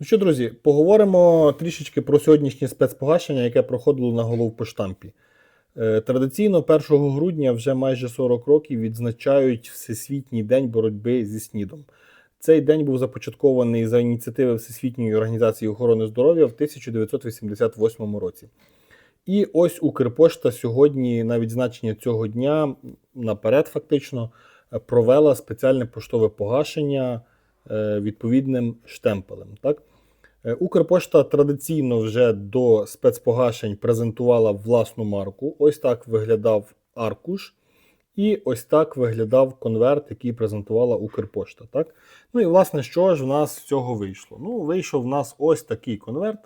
Ну що, друзі, поговоримо трішечки про сьогоднішнє спецпогашення, яке проходило на головпоштампі. Е, Традиційно 1 грудня вже майже 40 років відзначають Всесвітній день боротьби зі СНІДом. Цей день був започаткований за ініціативи Всесвітньої організації охорони здоров'я в 1988 році. І ось Укрпошта сьогодні на відзначення цього дня наперед, фактично, провела спеціальне поштове погашення відповідним штемпелем. Так? Е, Укрпошта традиційно вже до спецпогашень презентувала власну марку. Ось так виглядав аркуш, і ось так виглядав конверт, який презентувала Укрпошта. Так? Ну і власне, що ж в нас з цього вийшло? Ну, вийшов в нас ось такий конверт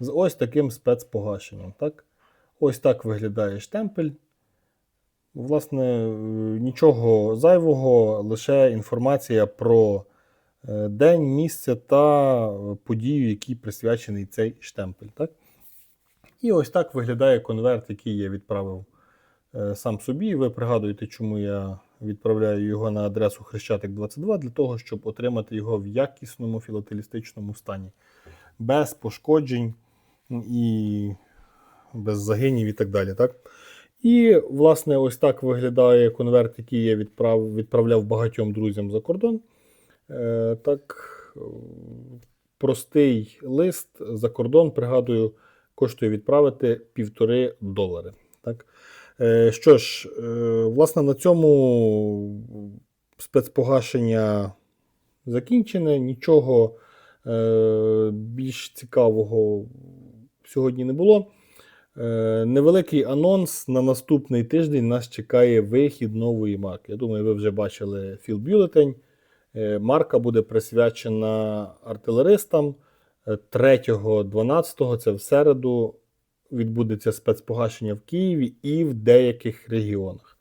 з ось таким спецпогашенням. Так? Ось так виглядає штемпель. Власне, е, нічого зайвого, лише інформація про е, день, місце та е, подію, якій присвячений цей штемпель. Так? І ось так виглядає конверт, який я відправив е, сам собі. Ви пригадуєте, чому я відправляю його на адресу Хрещатик 22 для того, щоб отримати його в якісному філателістичному стані, без пошкоджень і без загинів і так далі. Так? І, власне, ось так виглядає конверт, який я відправ, відправляв багатьом друзям за кордон. Е, так, е, простий лист за кордон, пригадую, коштує відправити півтори долари. Так? Е, що ж, власне, на цьому спецпогашення закінчене. Нічого більш цікавого сьогодні не було. Невеликий анонс на наступний тиждень нас чекає вихід нової марки. Я думаю, ви вже бачили філ бюлетень. Е, Марка буде присвячена артилеристам. 3-12 це в середу відбудеться спецпогашення в Києві і в деяких регіонах.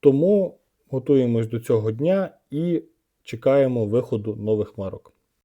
Тому готуємось до цього дня і чекаємо виходу нових марок.